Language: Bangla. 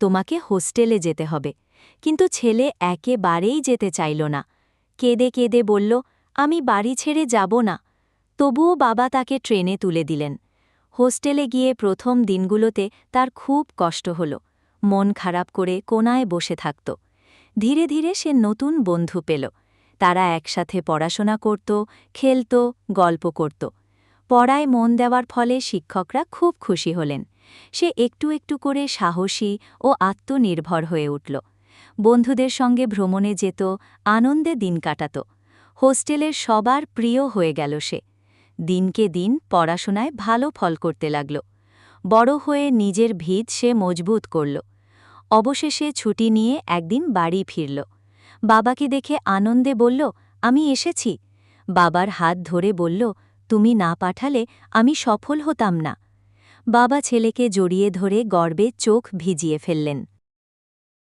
তোমাকে হোস্টেলে যেতে হবে। কিন্তু ছেলে একেবারেই যেতে চাইল না। কেঁদে কেঁদে বলল, আমি বাড়ি ছেড়ে যাব না। তবুও বাবা তাকে ট্রেনে তুলে দিলেন। হোস্টেলে গিয়ে প্রথম দিনগুলোতে তার খুব কষ্ট হল। মন খারাপ করে কোনায় বসে থাকত। ধীরে ধীরে সে নতুন বন্ধু পেল। তারা একসাথে পড়াশোনা করত, খেলত, গল্প করত। পড়ায় মন দেওয়ার ফলে শিক্ষকরা খুব খুশি হলেন। সে একটু একটু করে সাহসী ও আত্মনির্ভর হয়ে উঠল। বন্ধুদের সঙ্গে ভ্রমণে যেত, আনন্দে দিন কাটাত। হোস্টেলের সবার প্রিয় হয়ে গেল সে। দিনকে দিন পড়াশোনায় ভালো ফল করতে লাগল। বড় হয়ে নিজের ভিত সে মজবুত করল। অবশেষে ছুটি নিয়ে একদিন বাড়ি ফিরল। বাবাকে দেখে আনন্দে বলল, আমি এসেছি। বাবার হাত ধরে বলল তুমি না পাঠালে আমি সফল হতাম না। বাবা ছেলেকে জড়িয়ে ধরে গর্বে চোখ ভিজিয়ে ফেললেন।